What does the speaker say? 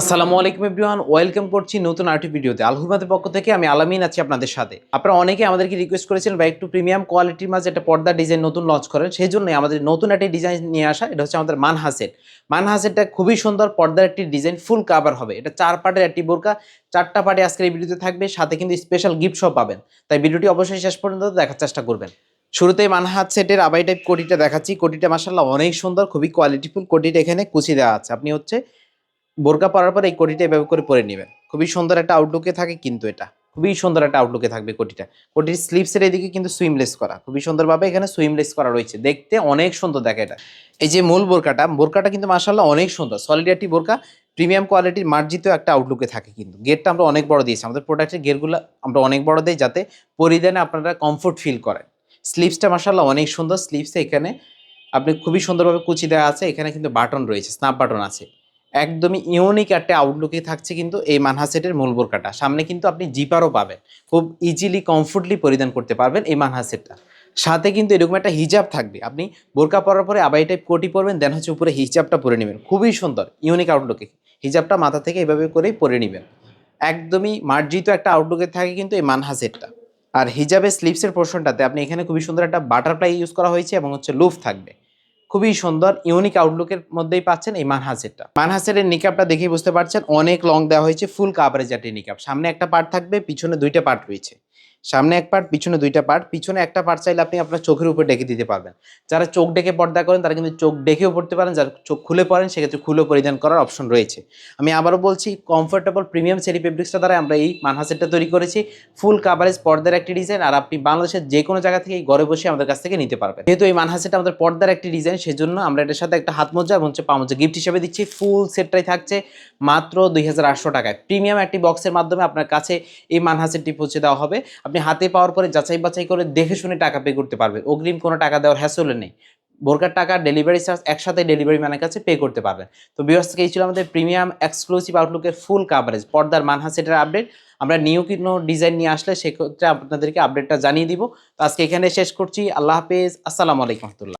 আসসালামু আলাইকুম everyone, welcome করছি নতুন আর্টি ভিডিওতে। আলহুমাদের পক্ষ থেকে আমি আলামিন আছি আপনাদের সাথে। আপনারা অনেকে আমাদেরকে রিকোয়েস্ট করেছিলেন বা একটু প্রিমিয়াম কোয়ালিটির মাঝে একটা পর্দা ডিজাইন নতুন লঞ্চ করেন। সেই জন্য আমাদের নতুন একটি ডিজাইন নিয়ে আসা, এটা হচ্ছে আমাদের মানহাসেট মানহাসেটটা খুবই সুন্দর, পর্দার একটি ডিজাইন ফুল কাভার হবে। এটা চার পার্টের একটি বোরকা, চারটা পার্টে আজকের এই ভিডিওতে থাকবে, সাথে কিন্তু স্পেশাল গিফট সব পাবেন। তাই ভিডিওটি অবশ্যই শেষ পর্যন্ত দেখার চেষ্টা করবেন। শুরুতেই মানহাত সেটের আবাই টাইপ কোটিটা দেখাচ্ছি। কোটিটা মাসাল্লাহ অনেক সুন্দর, খুবই কোয়ালিটিফুল কোটিটা এখানে কুচি দেওয়া আছে। আপনি হচ্ছে বোরকা পরার পর এই কোটিটা এভাবে করে পরে নেবেন। খুবই সুন্দর একটা আউটলুকে থাকে কিন্তু এটা। খুবই সুন্দর একটা আউটলুকে থাকবে কোটিটা। কোটির স্লিপসের এদিকে কিন্তু সুইমলেস করা। খুবই সুন্দরভাবে এখানে সুইমলেস করা রয়েছে। দেখতে অনেক সুন্দর দেখে এটা। এই যে মূল বোরকাটা বোরকাটা কিন্তু মাসাল্লাহ অনেক সুন্দর। সলিড একটি বোরকা প্রিমিয়াম কোয়ালিটির মার্জিত একটা আউটলুকে থাকে কিন্তু। গেটটা আমরা অনেক বড় দিয়েছি। আমাদের প্রোডাক্টের গেটগুলো আমরা অনেক বড় দিই যাতে পরিধানে আপনারা কমফোর্ট ফিল করেন। স্লিপসটা মাসাল্লাহ অনেক সুন্দর। স্লিপসে এখানে আপনি খুবই সুন্দরভাবে কুচি দেওয়া আছে। এখানে কিন্তু বাটন রয়েছে স্ন্যাপ বাটন আছে। একদমই ইউনিক একটা আউটলুকে থাকছে কিন্তু এই মানহা সেটের মূল বোরকাটা। সামনে কিন্তু আপনি জিপারও পাবেন। খুব ইজিলি কমফোর্টলি পরিধান করতে পারবেন এই মানহা সেটটা সাথে কিন্তু এরকম একটা হিজাব থাকবে। আপনি বোরকা পরার পরে আবাই টাইপ কোটি পরবেন দেন হচ্ছে উপরে হিজাবটা পরে নেবেন। খুবই সুন্দর ইউনিক আউটলুকে হিজাবটা মাথা থেকে এভাবে করেই পরে নেবেন। একদমই মার্জিত একটা আউটলুকে থাকে কিন্তু এই মানহা সেটটা আর হিজাবের স্লিপসের পোর্শনটাতে আপনি এখানে খুবই সুন্দর একটা বাটারফ্লাই ইউজ করা হয়েছে এবং হচ্ছে লুফ থাকবে। খুবই সুন্দর ইউনিক আউটলুকের মধ্যেই পাচ্ছেন এই মানহাসেরটা মানহাসের নিকাপটা দেখেই বুঝতে পারছেন, অনেক লং দেওয়া হয়েছে ফুল কাভারেজ একটি নিকাপ সামনে একটা পার্ট থাকবে, পিছনে দুইটা পার্ট রয়েছে। সামনে এক পার্ট পিছনে দুইটা পার্ট পিছনে একটা পার্ট চাইলে আপনি আপনার চোখের উপর ডেকে দিতে পারবেন। যারা চোখ ডেকে পর্দা করেন, তারা কিন্তু চোখ ডেকেও পড়তে পারেন, যারা চোখ খুলে পড়েন, সেক্ষেত্রে খুলেও পরিধান করার অপশন রয়েছে। আমি আবারও বলছি কমফোর্টেবল প্রিমিয়াম সেরি ফেব্রিক্সটা দ্বারা আমরা এই মানহাসেটটা তৈরি করেছি। ফুল কাভারেজ পর্দার একটি ডিজাইন আর আপনি বাংলাদেশের যে কোনো জায়গা থেকে ঘরে বসে আমাদের কাছ থেকে নিতে পারবেন। যেহেতু এই মানহাসেটটা আমাদের পর্দার একটি ডিজাইন সেজন্য আমরা এটার সাথে একটা হাত মোজা এবং হচ্ছে পা গিফট হিসেবে দিচ্ছি। ফুল সেটটাই থাকছে মাত্র দুই হাজার আটশো টাকায়। প্রিমিয়াম একটি বক্সের মাধ্যমে আপনার কাছে এই মানহাসেটটি পৌঁছে দেওয়া হবে। আপনি হাতে পাওয়ার পরে যাচাই বাছাই করে দেখে শুনে টাকা পে করতে পারবেন অগ্রিম কোনো টাকা দেওয়ার হ্যাসলে নেই। বোরকার টাকা ডেলিভারি চার্জ একসাথে ডেলিভারি ম্যানের কাছে পে করতে পারবেন। তো বিভার্স থেকে এই ছিল আমাদের প্রিমিয়াম এক্সক্লুসিভ আউটলুকের ফুল কাভারেজ পর্দার মানহা সেটার আপডেট আমরা নিউ কোনো ডিজাইন নিয়ে আসলে সেক্ষেত্রে আপনাদেরকে আপডেটটা জানিয়ে দিব। তো আজকে এখানে শেষ করছি। আল্লাহ হাফেজ। আসসালামু আলাইকুম রহমতুল্লাহ।